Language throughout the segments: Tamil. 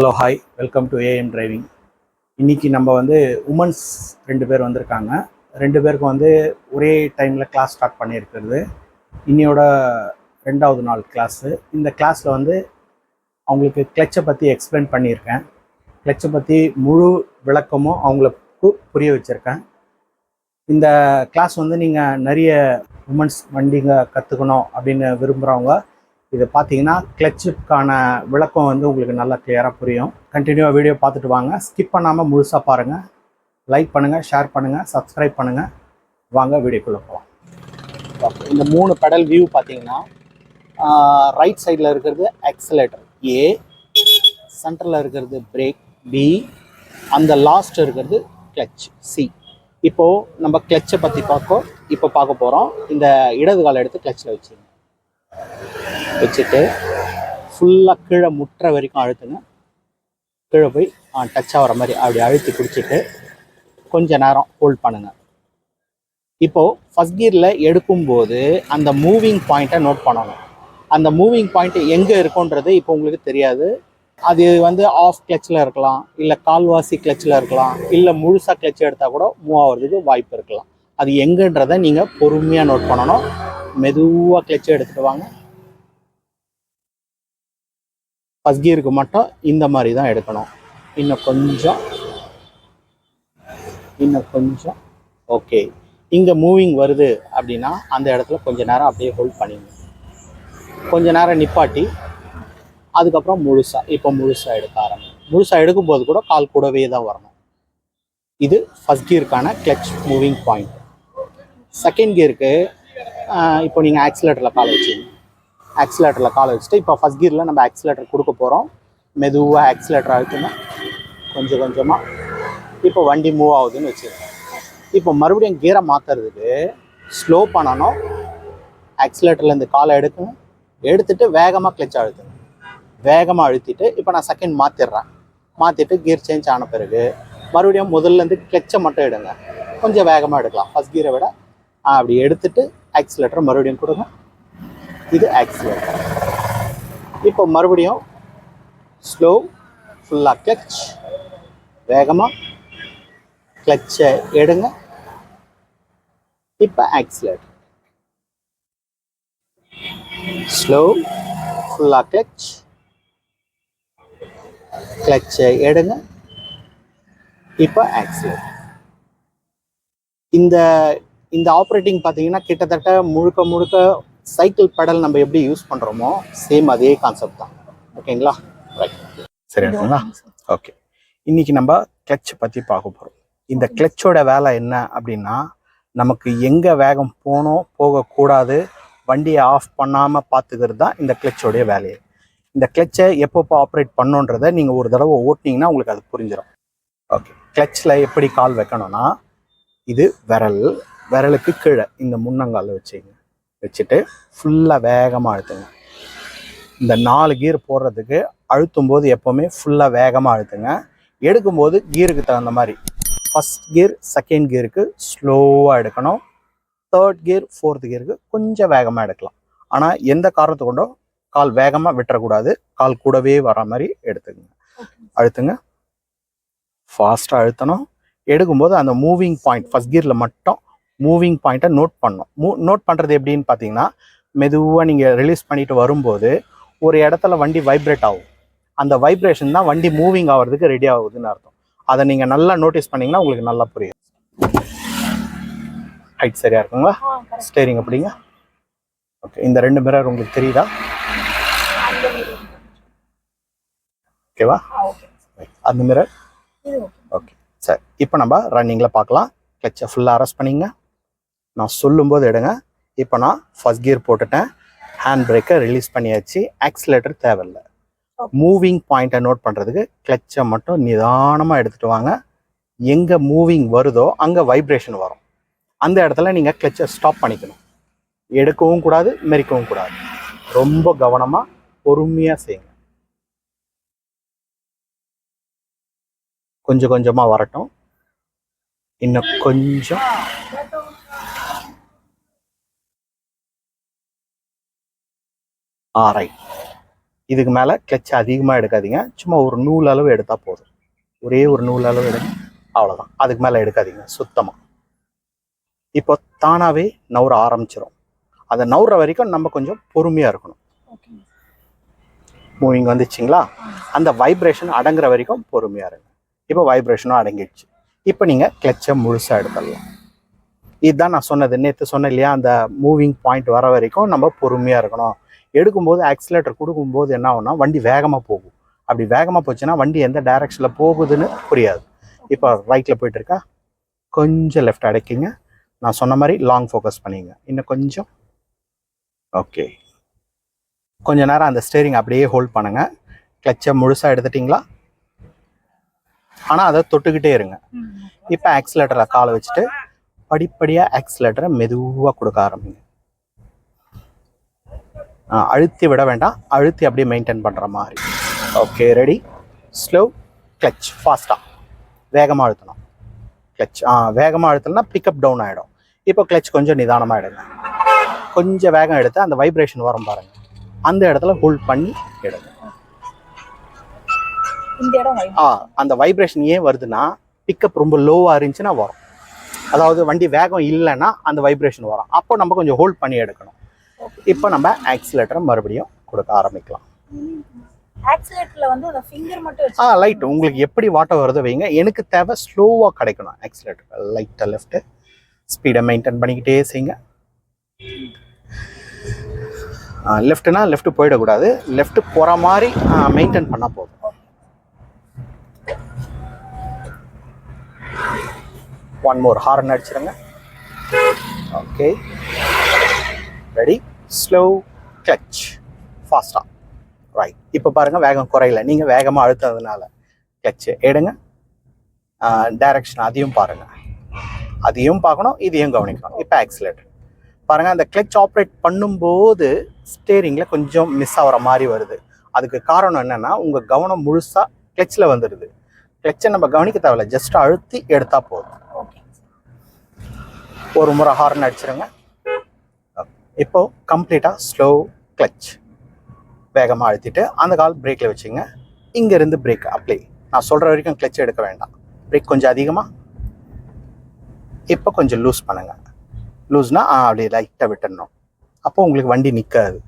Hello hi welcome to AM driving இன்னைக்கு நம்ம வந்து உமன்ஸ் ரெண்டு பேர் வந்திருக்காங்க. ரெண்டு பேருக்கும் வந்து ஒரே டைமில் கிளாஸ் ஸ்டார்ட் பண்ணியிருக்கிறது. இன்னையோட ரெண்டாவது நாள் கிளாஸு இந்த கிளாஸில் வந்து அவங்களுக்கு கிளச்சை பற்றி எக்ஸ்பிளைன் பண்ணியிருக்கேன். கிளச்சை பற்றி முழு விளக்கமும் அவங்களுக்கு புரிய வச்சுருக்கேன். இந்த கிளாஸ் வந்து நீங்கள் நிறைய உமன்ஸ் வண்டிங்க கற்றுக்கணும் அப்படின்னு விரும்புகிறவங்க இது பார்த்தீங்கன்னா கிளச்சுக்கான விளக்கம் வந்து உங்களுக்கு நல்லா கிளியராக புரியும். கண்டினியூவாக வீடியோ பார்த்துட்டு வாங்க. ஸ்கிப் பண்ணாமல் முழுசாக பாருங்கள் லைக் பண்ணுங்கள் ஷேர் பண்ணுங்கள் சப்ஸ்கிரைப் பண்ணுங்கள் வாங்க வீடியோக்குள்ளே போகலாம் ஓகே இந்த மூணு பெடல் வியூ பார்த்தீங்கன்னா ரைட் சைடில் இருக்கிறது ஆக்சிலேட்டர் ஏ சென்டரில் இருக்கிறது பிரேக் பி அந்த லாஸ்ட் இருக்கிறது கிளச் சி இப்போது நம்ம கிளச்சை பற்றி பார்க்க இப்போ பார்க்க போகிறோம் இந்த இடது காலை எடுத்து கிளச்சில் வச்சுங்க வச்சுட்டு ஃபுல்லாக கீழே முட்டுற வரைக்கும் அழுத்துங்க. கீழே போய் டச் ஆகிற மாதிரி அப்படி அழுத்தி பிடிச்சிட்டு கொஞ்சம் நேரம் ஹோல்ட் பண்ணுங்கள் இப்போது ஃபஸ்ட் கியரில் எடுக்கும்போது அந்த மூவிங் பாயிண்ட்டை நோட் பண்ணணும். அந்த மூவிங் பாயிண்ட்டு எங்கே இருக்குன்றது இப்போ உங்களுக்கு தெரியாது. அது வந்து ஆஃப் கிளச்சில் இருக்கலாம் இல்லை கால்வாசி கிளச்சில் இருக்கலாம் இல்லை முழுசாக கிளச் எடுத்தால் கூட மூவ் ஆகிறதுக்கு வாய்ப்பு இருக்கலாம். அது எங்கன்றதை நீங்கள் பொறுமையாக நோட் பண்ணணும். மெதுவாக கிளச் எடுத்துகிட்டு வாங்க. ஃபஸ்ட் கியருக்கு மட்டும் இந்த மாதிரி தான் எடுக்கணும். இன்னும் கொஞ்சம். இன்னும் கொஞ்சம். ஓகே இங்கே மூவிங் வருது அப்படின்னா அந்த இடத்துல கொஞ்ச நேரம் அப்படியே ஹோல்ட் பண்ணிடணும் கொஞ்ச நேரம் நிப்பாட்டி அதுக்கப்புறம் முழுசாக இப்போ முழுசாக எடுக்க ஆரம்பிங்க. முழுசாக எடுக்கும்போது கூட கால் கூடவே தான் வரணும். இது ஃபஸ்ட் கியருக்கான கிளச் மூவிங் பாயிண்ட் செகண்ட் கியருக்கு இப்போ நீங்கள் ஆக்சிலேட்டரில் கால் வச்சுங்க ஆக்சிலேட்டரில் காலை வச்சுட்டு இப்போ ஃபஸ்ட் கியரில் நம்ம ஆக்சிலேட்டர் கொடுக்க போகிறோம் மெதுவாக ஆக்சிலேட்டர் அழுத்தணும் கொஞ்சம் கொஞ்சமாக இப்போ வண்டி மூவ் ஆகுதுன்னு வச்சுருக்கேன் இப்போ மறுபடியும் கியரை மாற்றுறதுக்கு ஸ்லோ பண்ணணும் ஆக்சிலேட்டர்லேருந்து காலை எடுக்கணும் எடுத்துட்டு வேகமாக கிளச் அழுத்தணும் வேகமாக அழுத்திட்டு இப்போ நான் செகண்ட் மாற்றிடுறேன் மாற்றிட்டு கியர் சேஞ்ச் ஆன பிறகு மறுபடியும் முதல்லேருந்து கிளச்சை மட்டும் எடுங்க. கொஞ்சம் வேகமாக எடுக்கலாம். ஃபஸ்ட் கியரை விட அப்படி எடுத்துட்டு ஆக்சிலேட்டர் மறுபடியும் கொடுங்க. இது ஆக்சிலேட்டர் இப்போ மறுபடியும் ஸ்லோ ஃபுல்லாக கிளச் வேகமாக கிளச்சை எடுங்க. இப்போ ஆக்சிலேட்டர் ஸ்லோ ஃபுல்லாக கிளச் கிளச்சை எடுங்க. இப்போ ஆக்சிலேட்டர் இந்த இந்த ஆப்ரேட்டிங் பார்த்தீங்கன்னா கிட்டத்தட்ட முழுக்க முழுக்க சைக்கிள் பெடல் நம்ம எப்படி யூஸ் பண்ணுறோமோ சேம் அதே கான்செப்ட் தான். ஓகேங்களா? ரைட் சரிங்களா ஓகே இன்னைக்கு நம்ம கிளச் பற்றி பார்க்க போகிறோம் இந்த கிளச்சோட வேலை என்ன அப்படின்னா நமக்கு எங்கே வேகம் போகணும் போகக்கூடாது வண்டியை ஆஃப் பண்ணாமல் பார்த்துக்கிறது தான் இந்த கிளச்சோடைய வேலையை. இந்த கிளச்சை எப்பப்போ ஆப்ரேட் பண்ணோன்றதை நீங்கள் ஒரு தடவை ஓட்டினீங்கன்னா உங்களுக்கு அது புரிஞ்சிடும் ஓகே கிளச்சில் எப்படி கால் வைக்கணும்னா இது விரல் விரலுக்கு கீழே இந்த முன்னங்கால வச்சுங்க. வச்சுட்டு ஃபுல்லாக வேகமாக அழுத்துங்க. இந்த நாலு கியர் போடுறதுக்கு அழுத்தும் போது எப்போவுமே ஃபுல்லாக வேகமாக அழுத்துங்க. எடுக்கும்போது கியருக்கு தகுந்த மாதிரி ஃபஸ்ட் கியர் செகண்ட் கியருக்கு ஸ்லோவாக எடுக்கணும். தேர்ட் கியர் ஃபோர்த் கியருக்கு கொஞ்சம் வேகமாக எடுக்கலாம். ஆனால் எந்த காரணத்தை கொண்டோ கால் வேகமாக விட்டுறக்கூடாது. கால் கூடவே வர மாதிரி எடுத்துக்கங்க அழுத்துங்க. ஃபாஸ்ட்டாக அழுத்தணும். எடுக்கும்போது அந்த மூவிங் பாயிண்ட் ஃபஸ்ட் கியரில் மட்டும் மூவிங் பாயிண்ட்டை நோட் பண்ணணும். மூ நோட் பண்ணுறது எப்படின்னு பார்த்தீங்கன்னா மெதுவாக நீங்கள் ரிலீஸ் பண்ணிட்டு வரும்போது ஒரு இடத்துல வண்டி வைப்ரேட் ஆகும். அந்த வைப்ரேஷன் தான் வண்டி மூவிங் ஆகிறதுக்கு ரெடி ஆகுதுன்னு அர்த்தம். அதை நீங்கள் நல்லா நோட்டீஸ் பண்ணீங்கன்னா உங்களுக்கு நல்லா புரியும். ஹைட் சரியா இருக்குங்களா? ஸ்டேரிங் அப்படிங்க ஓகே இந்த ரெண்டு மிரர் உங்களுக்கு தெரியுதா? ஓகேவா அந்த மிரர் ஓகே சரி. இப்போ நம்ம ரன்னிங்கில் பார்க்கலாம். கிளச்சை ஃபுல்லாக அரெஸ்ட் பண்ணிங்க. நான் சொல்லும்போது எடுங்க. இப்போ நான் ஃபர்ஸ்ட் கியர் போட்டுட்டேன். ஹேண்ட் பிரேக்கை ரிலீஸ் பண்ணியாச்சு. ஆக்சிலேட்டர் தேவையில்லை. மூவிங் பாயிண்ட்டை நோட் பண்ணுறதுக்கு கிளச்சை மட்டும் நிதானமாக எடுத்துகிட்டு வாங்க. எங்கே மூவிங் வருதோ அங்கே வைப்ரேஷன் வரும். அந்த இடத்துல நீங்கள் கிளச்சை ஸ்டாப் பண்ணிக்கணும். எடுக்கவும் கூடாது மெரிக்கவும் கூடாது. ரொம்ப கவனமாக பொறுமையாக செய்யுங்க. கொஞ்சம் கொஞ்சமாக வரட்டும். இன்னும் கொஞ்சம் ஆ ரைட் இதுக்கு மேலே கிளச் அதிகமாக எடுக்காதீங்க. சும்மா ஒரு நூல் அளவு எடுத்தால் போதும். ஒரே ஒரு நூல் அளவு எடுங்க. அவ்வளோதான் அதுக்கு மேலே எடுக்காதீங்க. சுத்தமாக இப்போ தானாகவே நவுற ஆரம்பிச்சிடும் அதை நவுற வரைக்கும் நம்ம கொஞ்சம் பொறுமையாக இருக்கணும். ஓகே மூவிங் வந்துச்சுங்களா? அந்த வைப்ரேஷன் அடங்குற வரைக்கும் பொறுமையாக இருங்க. இப்போ வைப்ரேஷனும் அடங்கிடுச்சு. இப்போ நீங்கள் கிளச்சை முழுசாக எடுத்துடலாம். இதுதான் நான் சொன்னது. நேற்று சொன்னேன் இல்லையா? அந்த மூவிங் பாயிண்ட் வர வரைக்கும் நம்ம பொறுமையாக இருக்கணும். எடுக்கும்போது ஆக்சிலேட்டர் கொடுக்கும்போது என்ன ஆகும்னா வண்டி வேகமாக போகும். அப்படி வேகமாக போச்சுன்னா வண்டி எந்த டைரக்ஷனில் போகுதுன்னு புரியாது. இப்போ ரைட்டில் போயிட்டு இருக்கா கொஞ்சம் லெஃப்ட் அடைக்கிங்க. நான் சொன்ன மாதிரி லாங் ஃபோக்கஸ் பண்ணிங்க. இன்னும் கொஞ்சம். ஓகே கொஞ்ச நேரம் அந்த ஸ்டேரிங் அப்படியே ஹோல்ட் பண்ணுங்க. கிளச்சை முழுசாக எடுத்துட்டிங்களா? ஆனால் அதை தொட்டுக்கிட்டே இருங்க. இப்போ ஆக்சிலேட்டரில் காலை வச்சுட்டு படிப்படியாக ஆக்சிலேட்டரை மெதுவாக கொடுக்க ஆரம்பிங்க. அழுத்தி விட வேண்டாம். அழுத்தி அப்படியே மெயின்டைன் பண்ணுற மாதிரி. ஓகே ரெடி ஸ்லோ கிளச் ஃபாஸ்ட்டாக வேகமாக அழுத்தணும். கிளச் ஆ வேகமாக அழுத்தணும்னா பிக்கப் டவுன் ஆகிடும் இப்போ கிளச் கொஞ்சம் நிதானமாக எடுங்க. கொஞ்சம் வேகம் எடுத்து அந்த வைப்ரேஷன் வரும் பாருங்க. அந்த இடத்துல ஹோல்ட் பண்ணி எடுங்க. இந்த இடம் வை- ஆ அந்த வைப்ரேஷன் ஏன் வருதுன்னா பிக்கப் ரொம்ப லோவாக இருந்துச்சுன்னா வரும். அதாவது வண்டி வேகம் இல்லைன்னா அந்த வைப்ரேஷன் வரும். அப்போ நம்ம கொஞ்சம் ஹோல்ட் பண்ணி எடுக்கணும். இப்போ நம்ம ஆக்சிலேட்டரை மறுபடியும் கொடுக்க ஆரம்பிக்கலாம். ஆ லைட் உங்களுக்கு எப்படி வாட்டர் வருதோ வைங்க. எனக்கு தேவை ஸ்லோவாக கிடைக்கணும். ஆக்சிலேட்டர் லைட்டாக லெஃப்ட்டு ஸ்பீடை மெயின்டைன் பண்ணிக்கிட்டே செய்யுங்க லெஃப்ட்னா லெஃப்ட் போயிடக்கூடாது. லெஃப்ட் போகிற மாதிரி மெயின்டைன் பண்ணால் போதும். ஒன் மோர் ஹார்ன் அடிச்சிருங்க. ஓகே ரெடி ஸ்லோ கிளச் ஃபாஸ்ட்டாக ரைட் இப்போ பாருங்கள் வேகம் குறையல. நீங்கள் வேகமாக அழுத்ததுனால கிளச்சு எடுங்க. டைரக்ஷன் அதையும் பாருங்கள் அதையும் பார்க்கணும் இதையும் கவனிக்கணும். இப்போ ஆக்சிலேட்டர் பாருங்கள் அந்த கிளச் ஆப்ரேட் பண்ணும்போது ஸ்டேரிங்கில் கொஞ்சம் மிஸ் ஆகிற மாதிரி வருது. அதுக்கு காரணம் என்னென்னா உங்கள் கவனம் முழுசாக கிளச்சில் வந்துடுது கிளச்சை நம்ம கவனிக்க தேவையில்ல. ஜஸ்ட் அழுத்தி எடுத்தால் போதும். ஓகே ஒரு முறை ஹார்ன் அடிச்சிருங்க. இப்போது கம்ப்ளீட்டாக ஸ்லோ கிளச் வேகமாக அழுத்திட்டு அந்த கால் பிரேக்கில் வச்சுங்க. இங்கேருந்து பிரேக் அப்ளை நான் சொல்கிற வரைக்கும் கிளச் எடுக்க வேண்டாம். பிரேக் கொஞ்சம் அதிகமாக இப்போ கொஞ்சம் லூஸ் பண்ணுங்க. லூஸ்னால் அப்படியே லைட்டாக விட்டுடணும் அப்போது உங்களுக்கு வண்டி நிற்காது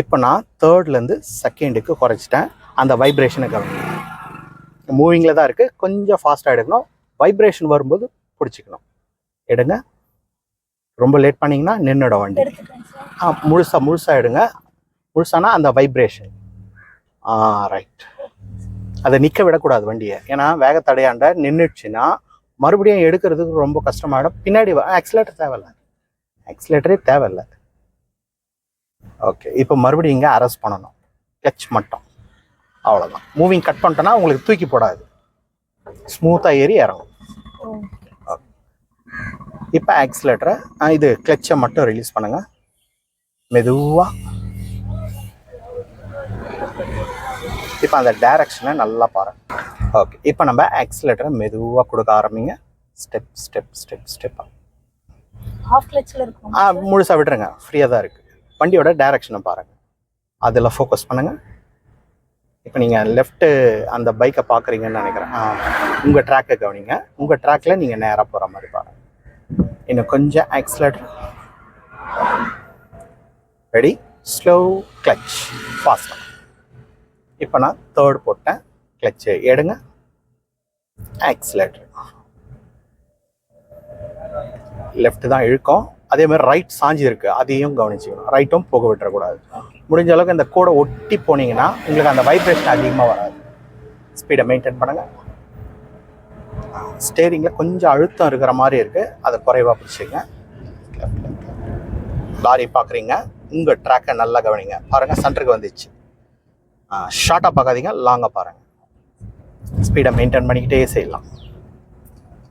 இப்போ நான் தேர்ட்லேருந்து செகண்டுக்கு குறைச்சிட்டேன். அந்த வைப்ரேஷனை கவனிங்க. மூவிங்கில் தான் இருக்குது கொஞ்சம் ஃபாஸ்ட்டாக எடுக்கணும். வைப்ரேஷன் வரும்போது பிடிச்சிக்கணும். எடுங்க. ரொம்ப லேட் பண்ணீங்கன்னா நின்றுடும் வண்டி. ஆ முழுசா முழுசா எடுங்க முழுசானா அந்த வைப்ரேஷன் ஆ ரைட் அதை நிற்க விடக்கூடாது வண்டியை. ஏன்னா வேகத்தடையாண்ட நின்றுச்சுன்னா மறுபடியும் எடுக்கிறதுக்கு ரொம்ப கஷ்டமாயிடும். பின்னாடி ஆக்சிலேட்டர் தேவையில்ல. ஆக்சிலேட்டரே தேவையில்ல. ஓகே இப்போ மறுபடியும் இங்கே அரெஸ்ட் பண்ணணும். கிளச் மட்டும். அவ்வளோதான் மூவிங் கட் பண்ணிட்டோன்னா உங்களுக்கு தூக்கி போடாது. ஸ்மூத்தாக ஏறி இறங்கும் ஓ. இப்போ ஆக்சிலேட்டரை இது கிளச்சை மட்டும் ரிலீஸ் பண்ணுங்க. மெதுவா. இப்போ அந்த டைரக்ஷனை நல்லா பாருங்க. ஓகே இப்போ நம்ம ஆக்சிலேட்டரை மெதுவாக கொடுக்க ஆரம்பிங்க. ஸ்டெப் ஸ்டெப் ஸ்டெப் ஸ்டெப்பாக ஹாஃப் கிளச்சில் இருக்கும்? ஆ முழுசாக விட்டுருங்க. ஃப்ரீயாக தான் இருக்குது வண்டியோட டைரக்ஷனை பாருங்கள் அதில் ஃபோக்கஸ் பண்ணுங்கள் இப்போ நீங்கள் லெஃப்ட்டு அந்த பைக்கை பார்க்குறீங்கன்னு நினைக்கிறேன். ஆ உங்கள் ட்ராக்கை கவனிங்க. உங்கள் ட்ராக்கில் நீங்கள் நேராக போகிற மாதிரி பாருங்கள் இன்னும் கொஞ்சம் accelerator ready slow clutch fast இப்போ நான் தேர்ட் போட்டேன். கிளச்சு எடுங்க. ஆக்சிலேட்டர் லெஃப்ட் தான் இழுக்கும். அதே மாதிரி ரைட் சாஞ்சி இருக்கு. அதையும் கவனிச்சுக்கணும். ரைட்டும் போக விட்டுறக்கூடாது முடிஞ்ச அளவுக்கு இந்த கூடை ஒட்டி போனீங்கன்னா உங்களுக்கு அந்த வைப்ரேஷன் அதிகமாக வராது. ஸ்பீடை மெயின்டைன் பண்ணுங்கள் ஸ்டேரிங்கில் கொஞ்சம் அழுத்தம் இருக்கிற மாதிரி இருக்குது அதை குறைவாக பிடிச்சிங்க. லாரி பார்க்குறீங்க உங்கள் ட்ராக்கை நல்லா கவனிங்க. பாருங்கள் சென்டருக்கு வந்துச்சு. ஷார்ட்டாக பார்க்காதீங்க லாங்காக பாருங்கள் ஸ்பீடை மெயின்டைன் பண்ணிக்கிட்டே செய்யலாம்.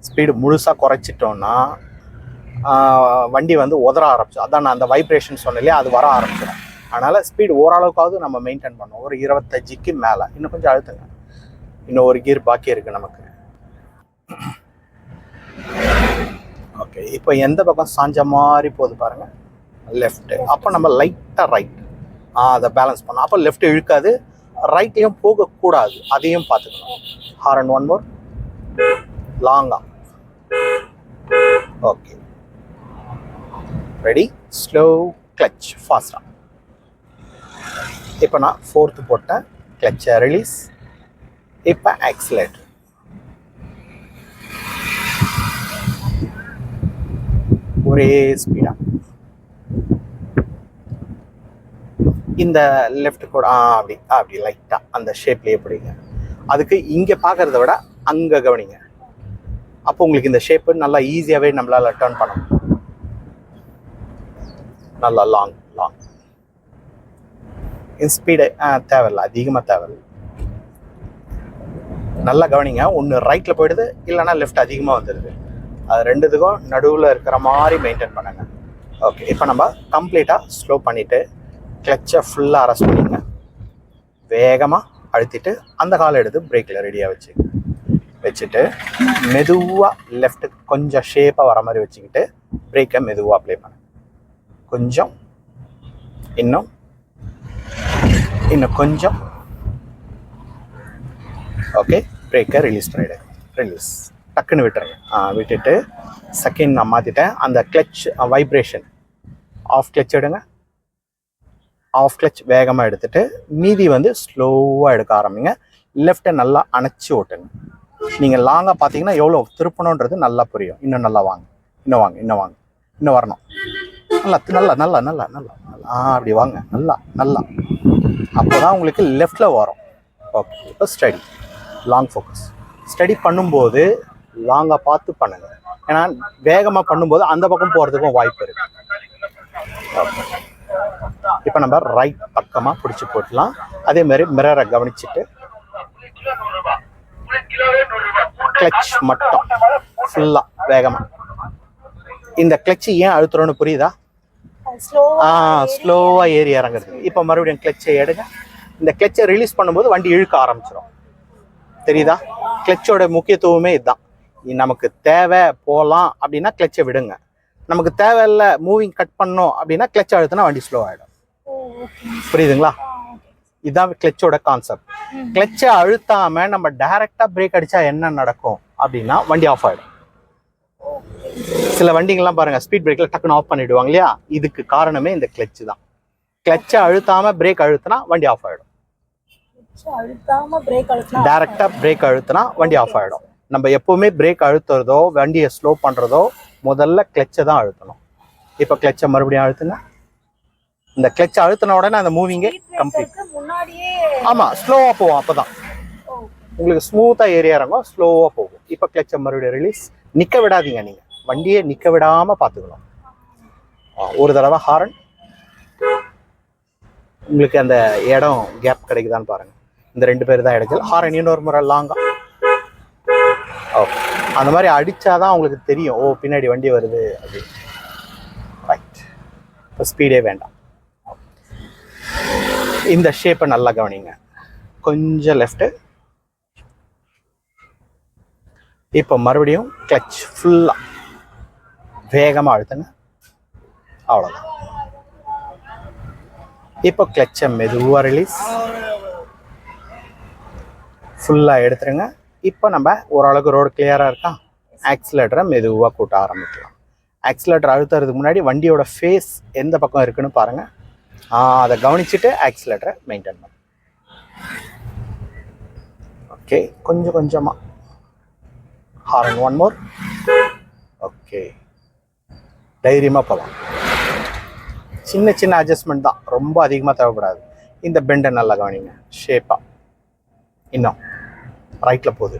ஸ்பீடு முழுசாக குறைச்சிட்டோன்னா வண்டி வந்து உதற ஆரம்பிச்சு அதான் நான் அந்த வைப்ரேஷன் சொன்னேன் இல்லையா அது வர ஆரம்பிச்சிடும். அதனால் ஸ்பீடு ஓரளவுக்காவது நம்ம மெயின்டைன் பண்ணோம் ஒரு இருபத்தஞ்சிக்கு மேலே. இன்னும் கொஞ்சம் அழுத்துங்க. இன்னும் ஒரு கீர் பாக்கி இருக்குது நமக்கு. ஓகே இப்போ எந்த பக்கம் சாஞ்ச மாதிரி போகுது பாருங்கள் லெஃப்ட்டு அப்போ நம்ம லைட்டாக ரைட் அதை பேலன்ஸ் பண்ணோம் அப்போ லெஃப்ட் இழுக்காது. ரைட்டையும் போகக்கூடாது. அதையும் பார்த்துக்கணும். ஹாரன் ஒன் மோர் லாங்கா ஓகே ரெடி ஸ்லோ கிளச் ஃபாஸ்டாக இப்போ நான் ஃபோர்த்து போட்டேன் கிளச்சை ரிலீஸ் இப்போ ஆக்சிலேட்டர் ஒரே ஸ்பீடாக இந்த லெஃப்ட் கூட ஆ அப்படி அப்படி லைட்டாக அந்த ஷேப்லேயே பிடிங்க. அதுக்கு இங்கே பார்க்கறத விட அங்கே கவனிங்க. அப்போ உங்களுக்கு இந்த ஷேப்பு நல்லா ஈஸியாகவே நம்மளால் டர்ன் பண்ண முடியும். நல்லா லாங் லாங் ஸ்பீடு தேவையில்ல அதிகமாக தேவையில்ல. நல்லா கவனிங்க ஒன்று ரைட்டில் போயிடுது இல்லைன்னா லெஃப்ட் அதிகமாக வந்துடுது. அது ரெண்டுத்துக்கும் நடுவில் இருக்கிற மாதிரி மெயின்டைன் பண்ணுங்கள் ஓகே இப்போ நம்ம கம்ப்ளீட்டாக ஸ்லோ பண்ணிவிட்டு கிளச்சை ஃபுல்லாக அரெஸ்ட் பண்ணிங்க வேகமாக அழுத்திட்டு அந்த காலை எடுத்து பிரேக்கில் ரெடியாக வச்சுங்க வச்சுட்டு மெதுவாக லெஃப்ட்டுக்கு கொஞ்சம் ஷேப்பாக வர மாதிரி வச்சுக்கிட்டு பிரேக்கை மெதுவாக அப்ளை பண்ணுங்க. கொஞ்சம் இன்னும் இன்னும் கொஞ்சம். ஓகே பிரேக்கை ரிலீஸ் பண்ணிவிடு ரிலீஸ் டக்குன்னு விட்டுருங்க விட்டுட்டு செகண்ட் நான் மாற்றிட்டேன் அந்த கிளச் வைப்ரேஷன் ஆஃப் கிளச் எடுங்க. ஆஃப் கிளச் வேகமாக எடுத்துட்டு மீதி வந்து ஸ்லோவாக எடுக்க ஆரம்பிங்க. லெஃப்ட்டை நல்லா அணைச்சி ஓட்டுங்க. நீங்கள் லாங்காக பார்த்தீங்கன்னா எவ்வளோ திருப்பணுன்றது நல்லா புரியும். இன்னும் நல்லா வாங்க. இன்னும் வாங்க இன்னும் வாங்க. இன்னும் வரணும். நல்லா நல்லா நல்லா நல்லா நல்லா நல்லா. ஆ அப்படி வாங்க. நல்லா நல்லா. அப்போ தான் உங்களுக்கு லெஃப்டில் வரும். ஓகே இப்போ ஸ்டடி லாங் ஃபோக்கஸ் ஸ்டடி பண்ணும்போது லாங்காக பார்த்து பண்ணுங்க. ஏன்னா வேகமாக பண்ணும்போது அந்த பக்கம் போகிறதுக்கும் வாய்ப்பு இருக்கு. ஓகே இப்போ நம்ம ரைட் பக்கமாக பிடிச்சி போட்டலாம். அதே மாதிரி மிரரை கவனிச்சுட்டு கிளச் மட்டும் ஃபுல்லாக வேகமாக இந்த கிளச் ஏன் அழுத்துறோன்னு புரியுதா? ஆ ஸ்லோவாக ஏறி இறங்குறது. இப்போ மறுபடியும் கிளச்சை எடுங்க. இந்த கிளச்சை ரிலீஸ் பண்ணும்போது வண்டி இழுக்க ஆரம்பிச்சிடும் தெரியுதா? கிளச்சோட முக்கியத்துவமே இதுதான். நமக்கு தேவை போகலாம் அப்படின்னா கிளச்சை விடுங்க. நமக்கு தேவையில்ல மூவிங் கட் பண்ணோம் அப்படின்னா கிளச் அழுத்தினா வண்டி ஸ்லோ ஆகிடும் புரியுதுங்களா? இதுதான் கிளச்சோட கான்செப்ட் கிளச்சை அழுத்தாம நம்ம டைரக்டா பிரேக் அடிச்சா என்ன நடக்கும் அப்படின்னா வண்டி ஆஃப் ஆயிடும். சில வண்டிங்கெல்லாம் பாருங்க ஸ்பீட் பிரேக்ல டக்குன்னு ஆஃப் பண்ணிடுவாங்க இல்லையா? இதுக்கு காரணமே இந்த கிளச் தான். கிளச்சை அழுத்தாம பிரேக் அழுத்தினா வண்டி ஆஃப் ஆயிடும். டைரக்டா பிரேக் அழுத்தினா வண்டி ஆஃப் ஆயிடும். நம்ம எப்பவுமே பிரேக் அழுத்துறதோ வண்டியை ஸ்லோ பண்றதோ முதல்ல கிளச்சை தான் அழுத்தணும். இப்போ கிளச்சை மறுபடியும் அழுத்துங்க. இந்த கிளச்சை அழுத்தின உடனே அந்த மூவிங்கே கம்ப்ளீட் பிரேக்கருக்கு முன்னாடியே ஆமா ஸ்லோவா போகும் அப்பதான். ஓ, உங்களுக்கு ஸ்மூத்தா ஏறி இறங்கும் ஸ்லோவா போகும். இப்போ கிளச்சை மறுபடியும் ரிலீஸ் நிக்க விடாதீங்க நீங்க. வண்டியை நிக்க விடாம பாத்துக்கணும் ஆ, ஒரு தடவை ஹாரன் உங்களுக்கு அந்த இடம் கேப் கிடைக்குதான்னு பாருங்க. இந்த ரெண்டு பேர் தான் இடத்துல ஹாரன் இன்னொரு முறை லாங்கா ஓகே அந்த மாதிரி அடிச்சாதான் உங்களுக்கு தெரியும். ஓ பின்னாடி வண்டி வருது அப்படி. ரைட் இப்போ ஸ்பீடே வேண்டாம். இந்த ஷேப்பை நல்லா கவனிங்க. கொஞ்சம் லெஃப்ட்டு இப்போ மறுபடியும் கிளச் ஃபுல்லாக வேகமாக அழுத்துங்க. அவ்வளோதான் இப்போ கிளச்சை மெதுவாக ரிலீஸ் ஃபுல்லாக எடுத்துருங்க. இப்போ நம்ம ஓரளவுக்கு ரோடு கிளியராக இருக்கா? ஆக்சிலேட்டரை மெதுவாக கூட்ட ஆரம்பிக்கலாம். ஆக்சிலேட்டர் அழுத்துறதுக்கு முன்னாடி வண்டியோட ஃபேஸ் எந்த பக்கம் இருக்குன்னு பாருங்கள் அதை கவனிச்சுட்டு ஆக்சிலேட்டரை மெயின்டைன் பண்ணுங்க ஓகே கொஞ்சம் கொஞ்சமாக ஹாரன் ஒன் மோர் ஓகே தைரியமாக போகலாம் சின்ன சின்ன அட்ஜஸ்ட்மெண்ட் தான். ரொம்ப அதிகமாக தேவைப்படாது. இந்த பெண்டை நல்லா கவனிங்க. ஷேப்பாக இன்னும். ரைட்டில் போகுது.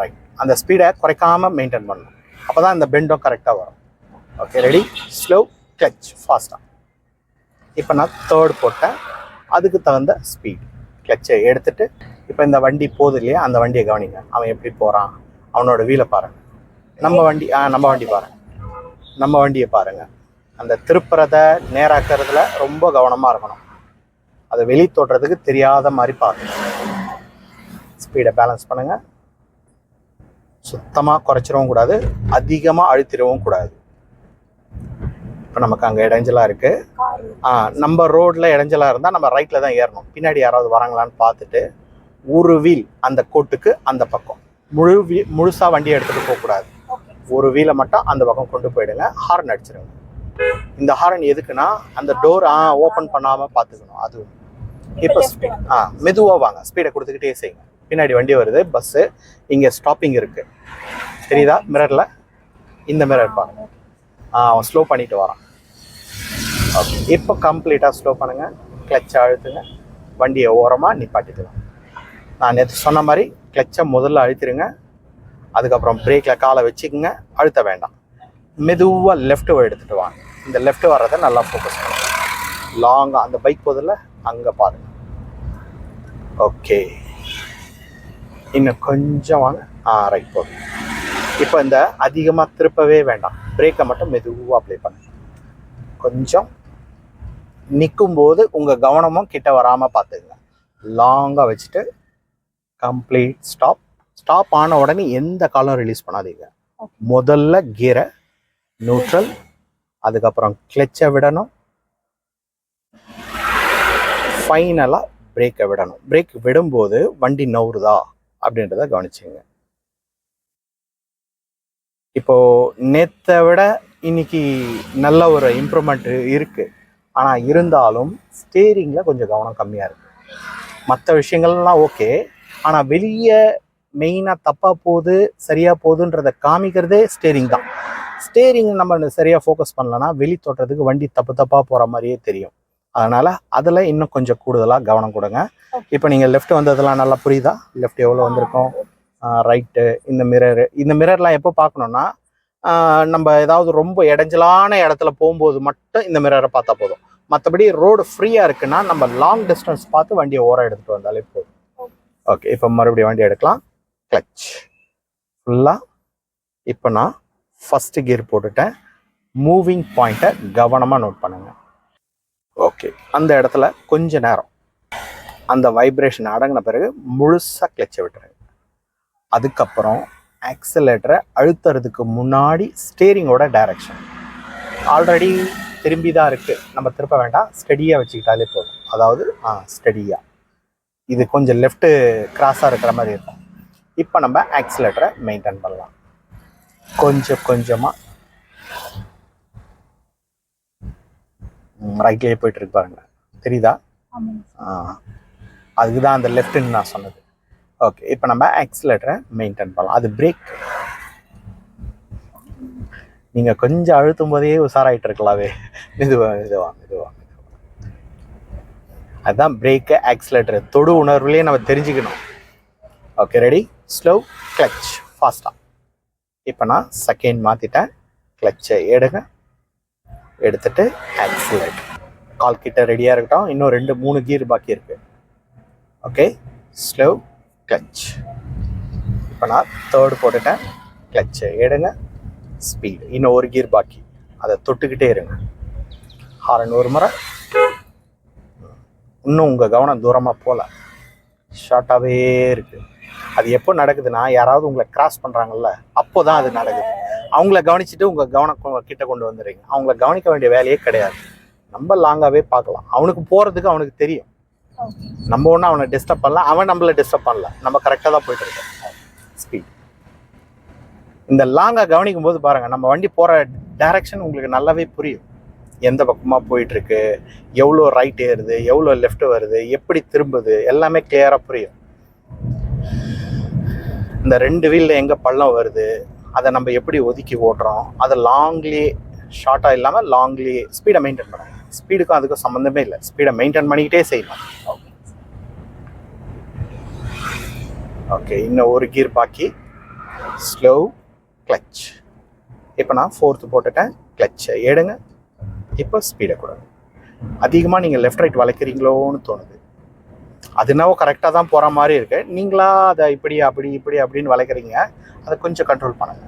ரைட் அந்த ஸ்பீடை குறைக்காமல் மெயின்டைன் பண்ணணும். அப்போ தான் இந்த பெண்டும் கரெக்டாக வரும். ஓகே ரெடி ஸ்லோ கிளச் ஃபாஸ்ட்டாக இப்போ நான் தேர்ட் போட்டேன். அதுக்கு தகுந்த ஸ்பீட் கிளச்சை எடுத்துட்டு இப்போ இந்த வண்டி போகுது இல்லையா? அந்த வண்டியை கவனிங்க. அவன் எப்படி போகிறான் அவனோட வீலை பாருங்க. நம்ம வண்டி ஆ நம்ம வண்டி பாருங்க. நம்ம வண்டியை பாருங்க. அந்த திருப்புறதை நேராக்கிறதுல ரொம்ப கவனமாக இருக்கணும். அதை வெளி தோட்டுறதுக்கு தெரியாத மாதிரி பார்க்கணும். ஸ்பீடை பேலன்ஸ் பண்ணுங்க. சுத்தமாக குறைச்சிடவும் கூடாது அதிகமாக அழுத்திடவும் கூடாது. இப்போ நமக்கு அங்கே இடைஞ்சலாக இருக்குது நம்ம ரோட்ல இடைஞ்சலா இருந்தா நம்ம ரைட்ல தான் ஏறணும். பின்னாடி யாராவது வராங்களான்னு பார்த்துட்டு ஒரு வீல் அந்த கோட்டுக்கு அந்த பக்கம். முழு வீ முழுசா வண்டியை எடுத்துட்டு போக கூடாது ஓகே ஒரு வீலை மட்டும் அந்த பக்கம் கொண்டு போயிடுங்க. ஹார்ன் அடிச்சிருங்க. இந்த ஹார்ன் எதுக்குன்னா அந்த டோர் ஆ ஓப்பன் பண்ணாம பார்த்துக்கணும். அது இப்போ வாங்க. ஆ மெதுவாக வாங்க. ஸ்பீடை கொடுத்துக்கிட்டே செய்யுங்க. பின்னாடி வண்டி வருது பஸ்ஸு இங்கே ஸ்டாப்பிங் இருக்குது தெரியுதா? மிரரில் இந்த மிரர் பாருங்க அவன் ஸ்லோ பண்ணிட்டு வரான். ஓகே இப்போ கம்ப்ளீட்டாக ஸ்லோ பண்ணுங்கள் கிளச்சை அழுத்துங்க. வண்டியை ஓரமாக நிப்பாட்டிக்கலாம். நான் நேற்று சொன்ன மாதிரி கிளச்சை முதல்ல அழுத்திடுங்க அதுக்கப்புறம் பிரேக்கில் காலை வச்சுக்கோங்க. அழுத்த வேண்டாம். மெதுவாக லெஃப்ட்டு எடுத்துகிட்டு வாங்க. இந்த லெஃப்ட் வர்றதை நல்லா ஃபோக்கஸ் பண்ணுங்க. லாங்காக அந்த பைக் போதில் அங்கே பாருங்கள் ஓகே இன்னும் கொஞ்சம் வாங்க ரைட் போதும் இப்போ இந்த அதிகமாக திருப்பவே வேண்டாம். பிரேக்கை மட்டும் மெதுவாக அப்ளை பண்ணுங்க. கொஞ்சம் நிற்கும் போது உங்கள் கவனமும் கிட்ட வராமல் பார்த்துக்குங்க. லாங்காக வச்சுட்டு கம்ப்ளீட் ஸ்டாப் ஸ்டாப் ஆன உடனே எந்த காலம் ரிலீஸ் பண்ணாதீங்க. முதல்ல கியரை நியூட்ரல் அதுக்கப்புறம் கிளச்சை விடணும். ஃபைனலாக பிரேக்கை விடணும். பிரேக் விடும்போது வண்டி நவுறுதா? அப்படின்றத கவனிச்சுங்க இப்போ நேற்றை விட இன்னைக்கு நல்ல ஒரு இம்ப்ரூவ்மெண்ட் இருக்கு. ஆனால் இருந்தாலும் ஸ்டேரிங்கில் கொஞ்சம் கவனம் கம்மியாக இருக்கு. மற்ற விஷயங்கள்லாம் ஓகே ஆனால் வெளியே மெயினாக தப்பாக போகுது சரியாக போகுதுன்றத காமிக்கிறதே ஸ்டேரிங் தான். ஸ்டேரிங் நம்ம சரியாக ஃபோக்கஸ் பண்ணலன்னா வெளி தோட்டத்துக்கு வண்டி தப்பு தப்பாக போகிற மாதிரியே தெரியும். அதனால் அதில் இன்னும் கொஞ்சம் கூடுதலாக கவனம் கொடுங்க. இப்போ நீங்கள் லெஃப்ட் வந்ததெல்லாம் நல்லா புரியுதா? லெஃப்ட் எவ்வளோ வந்திருக்கோம்? ரைட்டு இந்த மிரரு இந்த மிரர்லாம் எப்போ பார்க்கணுன்னா நம்ம ஏதாவது ரொம்ப இடைஞ்சலான இடத்துல போகும்போது மட்டும் இந்த மிரரை பார்த்தா போதும். மற்றபடி ரோடு ஃப்ரீயாக இருக்குன்னா நம்ம லாங் டிஸ்டன்ஸ் பார்த்து வண்டியை ஓரம் எடுத்துகிட்டு வந்தாலே போதும். ஓகே இப்போ மறுபடியும் வண்டி எடுக்கலாம். கிளச் ஃபுல்லாக இப்போ நான் ஃபஸ்ட்டு கியர் போட்டுட்டேன். மூவிங் பாயிண்ட்டை கவனமாக நோட் பண்ணுங்க. ஓகே அந்த இடத்துல கொஞ்ச நேரம். அந்த வைப்ரேஷன் அடங்கின பிறகு முழுசாக கிளச்சை விட்டுருங்க. அதுக்கப்புறம் ஆக்சலேட்டரை அழுத்துறதுக்கு முன்னாடி ஸ்டேரிங்கோட டைரக்ஷன் ஆல்ரெடி திரும்பி தான் இருக்குது நம்ம திருப்ப வேண்டாம். ஸ்டெடியாக வச்சுக்கிட்டாலே போதும். அதாவது ஆ ஸ்டடியாக இது கொஞ்சம் லெஃப்ட்டு கிராஸாக இருக்கிற மாதிரி இருக்கும். இப்போ நம்ம ஆக்சிலேட்டரை மெயின்டைன் பண்ணலாம். கொஞ்சம் கொஞ்சமாக ரைட்லேயே போயிட்டு இருக்கு பாருங்க. தெரியுதா? அதுக்கு தான் அந்த லெஃப்ட்னு நான் சொன்னது. ஓகே இப்போ நம்ம ஆக்சிலேட்டரை மெயின்டைன் பண்ணலாம். அது பிரேக் நீங்கள் கொஞ்சம் அழுத்தும் போதே உஷாராயிட்டு இருக்கலாவே மெதுவா மெதுவா மெதுவா அதுதான் பிரேக்கு ஆக்சிலேட்டர் தொடு உணர்வுலேயே நம்ம தெரிஞ்சுக்கணும். ஓகே ரெடி ஸ்லோ கிளச் ஃபாஸ்ட்டாக இப்போ நான் செகண்ட் மாற்றிட்டேன் கிளச்சை எடுங்க. எடுத்துட்டு ஆக்சிலேட் கால் கிட்ட ரெடியாக இருக்கட்டும். இன்னும் ரெண்டு மூணு கீர் பாக்கி இருக்கு. ஓகே ஸ்லோ கிளச் இப்போ நான் தேர்டு போட்டுட்டேன். கிளச்சை எடுங்க. ஸ்பீடு இன்னும் ஒரு கீர் பாக்கி. அதை தொட்டுக்கிட்டே இருங்க. ஹாரன் ஒரு முறை. இன்னும் உங்கள் கவனம் தூரமாக போகல. ஷார்ட்டாகவே இருக்குது அது எப்போ நடக்குதுன்னா யாராவது உங்களை கிராஸ் பண்ணுறாங்கல்ல அப்போ தான் அது நடக்குது. அவங்கள கவனிச்சுட்டு உங்கள் கவனம் கிட்ட கொண்டு வந்துடுறீங்க. அவங்கள கவனிக்க வேண்டிய வேலையே கிடையாது. நம்ம லாங்காகவே பார்க்கலாம். அவனுக்கு போகிறதுக்கு அவனுக்கு தெரியும். நம்ம ஒன்றும் அவனை டிஸ்டர்ப் பண்ணல. அவன் நம்மள டிஸ்டர்ப் பண்ணல. நம்ம கரெக்டாக தான் போயிட்டு இருக்கோம். ஸ்பீட் இந்த லாங்காக கவனிக்கும் போது பாருங்க நம்ம வண்டி போகிற டைரக்ஷன் உங்களுக்கு நல்லாவே புரியும். எந்த பக்கமாக போயிட்டு இருக்கு எவ்வளோ ரைட் ஏறுது? எவ்வளோ லெஃப்ட் வருது? எப்படி திரும்புது? எல்லாமே கிளியராக புரியும். இந்த ரெண்டு வீலில் எங்கே பள்ளம் வருது? அதை நம்ம எப்படி ஒதுக்கி ஓட்டுறோம் அதை லாங்லேயே ஷார்ட்டாக இல்லாமல் லாங்லேயே ஸ்பீடை மெயின்டைன் பண்ணுங்க ஸ்பீடுக்கும் அதுக்கும் சம்மந்தமே இல்லை. ஸ்பீடை மெயின்டைன் பண்ணிக்கிட்டே செய்யலாம். ஓகே இன்னும் ஒரு கீர் பாக்கி. ஸ்லோ கிளச் இப்போ நான் ஃபோர்த்து போட்டுட்டேன். கிளச்சை எடுங்க. இப்போ ஸ்பீடை கொடுங்க. அதிகமாக நீங்கள் லெஃப்ட் ரைட் வளைக்கிறீங்களோன்னு தோணுது. அது என்னவோ கரெக்டாக தான் போகிற மாதிரி இருக்கு. நீங்களா அதை இப்படி அப்படி இப்படி அப்படின்னு வளைக்கிறீங்க. அதை கொஞ்சம் கண்ட்ரோல் பண்ணுங்க.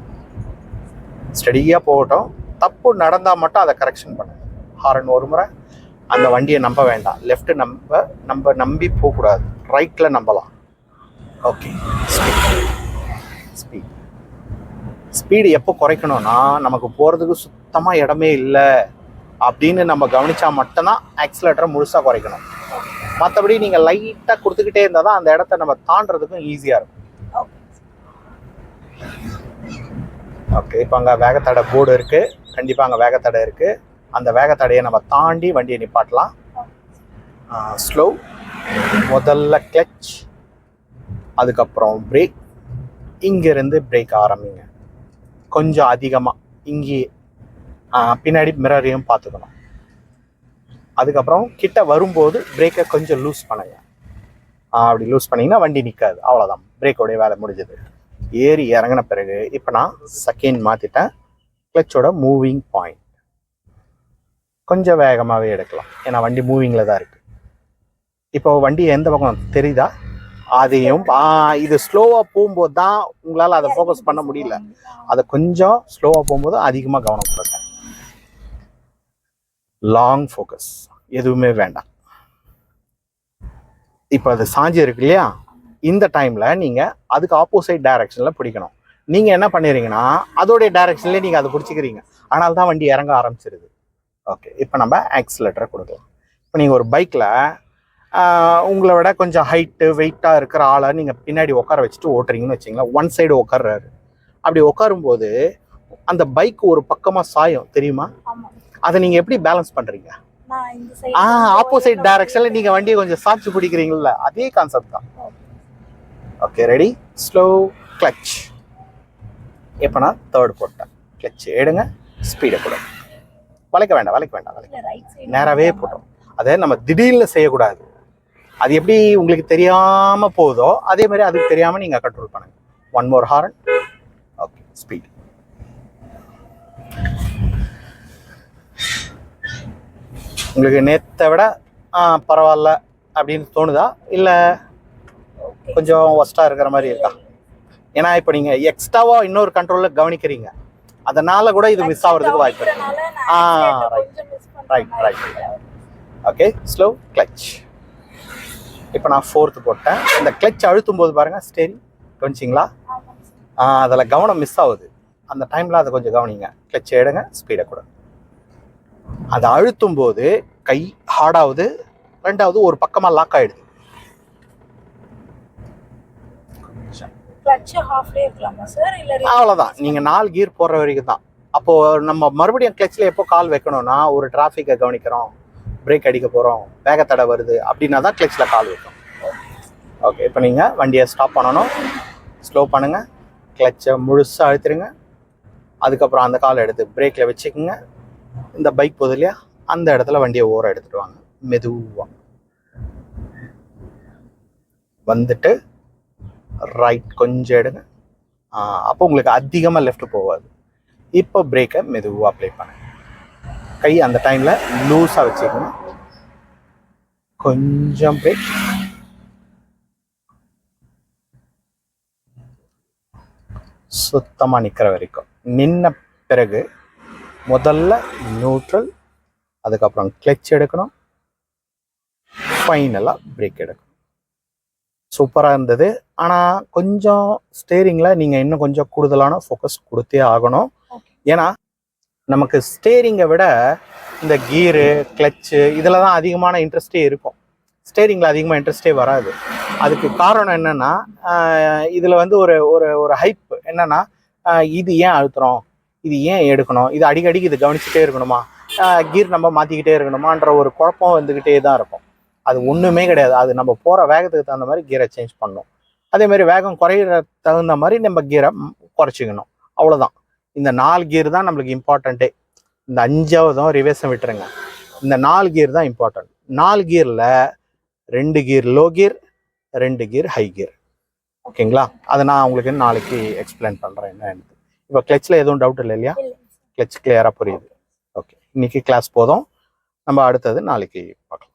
ஸ்டடியாக போகட்டும். தப்பு நடந்தால் மட்டும் அதை கரெக்ஷன் பண்ணுங்க. ஹாரன் ஒரு முறை. அந்த வண்டியை நம்ப வேண்டாம். லெஃப்ட் நம்ப நம்ம நம்பி போகக்கூடாது. ரைட்டில் நம்பலாம். ஓகே ஸ்பீட் ஸ்பீடு எப்போ குறைக்கணும்னா நமக்கு போகிறதுக்கு சுத்தமாக இடமே இல்லை அப்படின்னு நம்ம கவனித்தா மட்டும்தான் ஆக்சிலேட்டரை முழுசாக குறைக்கணும். மற்றபடி நீங்கள் லைட்டாக கொடுத்துக்கிட்டே இருந்தால் தான் அந்த இடத்த நம்ம தாண்டதுக்கும் ஈஸியாக இருக்கும். ஓகே இப்போ அங்கே வேகத்தடை போர்டு இருக்குது கண்டிப்பாக அங்கே வேகத்தடை இருக்குது அந்த வேகத்தடையை நம்ம தாண்டி வண்டியை நிப்பாட்டலாம். ஸ்லோ முதல்ல கிளச் அதுக்கப்புறம் பிரேக் இங்கேருந்து பிரேக் ஆரம்பிங்க. கொஞ்சம் அதிகமாக இங்கேயே. பின்னாடி மிரரையும் பார்த்துக்கணும். அதுக்கப்புறம் கிட்ட வரும்போது பிரேக்கை கொஞ்சம் லூஸ் பண்ணுங்க அப்படி லூஸ் பண்ணீங்கன்னா வண்டி நிற்காது அவ்வளோதான் பிரேக்கோடைய வேலை முடிஞ்சது. ஏறி இறங்கின பிறகு இப்போ நான் செகண்ட் மாற்றிட்டேன் கிளச்சோட மூவிங் பாயிண்ட் கொஞ்சம் வேகமாகவே எடுக்கலாம். ஏன்னா வண்டி மூவிங்கில் தான் இருக்குது இப்போ வண்டி எந்த பக்கம் தெரியுதா? அதையும் இது ஸ்லோவாக போகும்போது தான் உங்களால் அதை ஃபோக்கஸ் பண்ண முடியல. அதை கொஞ்சம் ஸ்லோவாக போகும்போது அதிகமாக கவனம் கொடுங்க. லாங் ஃபோக்கஸ் எதுவுமே வேண்டாம். இப்போ அது சாஞ்சி இருக்கு இல்லையா? இந்த டைமில் நீங்கள் அதுக்கு ஆப்போசிட் டைரக்ஷனில் பிடிக்கணும். நீங்கள் என்ன பண்ணிடுறீங்கன்னா அதோடைய டைரக்ஷன்லேயே நீங்கள் அதை பிடிச்சிக்கிறீங்க. அதனால தான் வண்டி இறங்க ஆரம்பிச்சிருது. ஓகே இப்போ நம்ம ஆக்சிலேட்டரை கொடுக்கலாம். இப்போ நீங்கள் ஒரு பைக்கில் உங்களை விட கொஞ்சம் ஹைட்டு வெயிட்டாக இருக்கிற ஆளை நீங்கள் பின்னாடி உட்கார வச்சுட்டு ஓட்டுறீங்கன்னு வச்சிங்களேன் ஒன் சைடு உட்கார்றாரு. அப்படி உட்காரும்போது அந்த பைக் ஒரு பக்கமாக சாயும் தெரியுமா? அதை நீங்கள் எப்படி பேலன்ஸ் பண்ணுறீங்க ஆ ஆப்போசிட் டைரக்ஷனில் நீங்கள் வண்டியை கொஞ்சம் சாட்சி பிடிக்கிறீங்கல்ல அதே கான்செப்ட் தான். ஓகே ரெடி ஸ்லோ கிளச் இப்போ நான் தேர்ட் போட்டேன் கிளச் எடுங்க ஸ்பீடை கொடுங்க. வளைக்க வேண்டாம் வளைக்க வேண்டாம் வளைக்க நேராகவே போட்டோம். அதை நம்ம திடீர்னு செய்யக்கூடாது. அது எப்படி உங்களுக்கு தெரியாம போதோ அதே மாதிரி அதுக்கு தெரியாம நீங்க கண்ட்ரோல் பண்ணுங்க. One more horn okay speed உங்களுக்கு நேத்தை விட பரவாயில்ல அப்படின்னு தோணுதா? இல்லை கொஞ்சம் ஒஸ்ட்டாக இருக்கிற மாதிரி இருக்கா? ஏன்னா இப்போ நீங்கள் எக்ஸ்ட்ராவாக இன்னொரு கண்ட்ரோலில் கவனிக்கிறீங்க. அதனால கூட இது மிஸ் ஆகிறதுக்கு வாய்ப்பு இருக்கு. Ah, right. Right right okay slow clutch இப்போ நான் ஃபோர்த்து போட்டேன். இந்த கிளச் அழுத்தும் போது பாருங்க ஸ்டேரிங் கவனிச்சிங்களா? அதில் கவனம் மிஸ் ஆகுது. அந்த டைமில் அதை கொஞ்சம் கவனிங்க. கிளச் எடுங்க ஸ்பீடை கொடுங்க. அதை அழுத்தும் போது கை ஹார்டாகுது ரெண்டாவது ஒரு பக்கமாக லாக் ஆகிடுது அவ்வளோதான் நீங்கள் நாலு கீர் போடுற வரைக்கும் தான். அப்போது நம்ம மறுபடியும் கிளச்சில் எப்போ கால் வைக்கணும்னா ஒரு டிராஃபிக்கை கவனிக்கிறோம் பிரேக் அடிக்க போகிறோம் வேகத்தடை வருது அப்படின்னா தான் கிளச்சில் கால் வைக்கும். ஓகே இப்போ நீங்கள் வண்டியை ஸ்டாப் பண்ணணும். ஸ்லோ பண்ணுங்கள் கிளச்சை முழுசாக அழுத்திருங்க. அதுக்கப்புறம் அந்த காலை எடுத்து பிரேக்கில் வச்சுக்கோங்க. இந்த பைக் போகுது இல்லையா? அந்த இடத்துல வண்டியை ஓரம் எடுத்துட்டு வாங்க. மெதுவாக வந்துட்டு ரைட் கொஞ்சம் எடுங்க. அப்போ உங்களுக்கு அதிகமாக லெஃப்ட் போகாது. இப்போ பிரேக்கை மெதுவாக அப்ளை பண்ணுங்க. கை அந்த டைமில் லூஸாக வச்சுக்கணும். கொஞ்சம் பிரேக் சுத்தமாக நிற்கிற வரைக்கும். நின்ன பிறகு முதல்ல நியூட்ரல் அதுக்கப்புறம் கிளச் எடுக்கணும். ஃபைனலாக பிரேக் எடுக்கணும். சூப்பராக இருந்தது. ஆனால் கொஞ்சம் ஸ்டேரிங்கில் நீங்கள் இன்னும் கொஞ்சம் கூடுதலான ஃபோக்கஸ் கொடுத்தே ஆகணும். ஏன்னா நமக்கு ஸ்டேரிங்கை விட இந்த கீரு கிளச்சு இதில் தான் அதிகமான இன்ட்ரெஸ்டே இருக்கும். ஸ்டேரிங்கில் அதிகமாக இன்ட்ரெஸ்டே வராது. அதுக்கு காரணம் என்னென்னா இதில் வந்து ஒரு ஒரு ஒரு ஹைப் என்னென்னா இது ஏன் அழுத்துறோம்? இது ஏன் எடுக்கணும்? இது அடிக்கடிக்கு இது கவனிச்சுட்டே இருக்கணுமா? கீர் நம்ம மாற்றிக்கிட்டே இருக்கணுமான்ற ஒரு குழப்பம் வந்துக்கிட்டே தான் இருக்கும். அது ஒன்றுமே கிடையாது. அது நம்ம போகிற வேகத்துக்கு தகுந்த மாதிரி கீரை சேஞ்ச் பண்ணணும் அதே மாதிரி வேகம் குறையிற தகுந்த மாதிரி நம்ம கீரை குறைச்சிக்கணும். அவ்வளோதான் இந்த நாலு கீர் தான் நம்மளுக்கு இம்பார்ட்டண்ட்டே இந்த அஞ்சாவதும் ரிவேர்ஸும் விட்டுருங்க. இந்த நாலு கீர் தான் இம்பார்ட்டன்ட் நாலு கீரில் ரெண்டு கீர் லோ கீர் ரெண்டு கீர் ஹை கீர் ஓகேங்களா அதை நான் உங்களுக்கு நாளைக்கு எக்ஸ்பிளைன் பண்ணுறேன் என்ன இப்போ கிளச்சில் எதுவும் டவுட் இல்லை இல்லையா? கிளச் கிளியராக புரியுது. ஓகே இன்னைக்கு கிளாஸ் போதும். நம்ம அடுத்தது நாளைக்கு பார்க்கலாம்.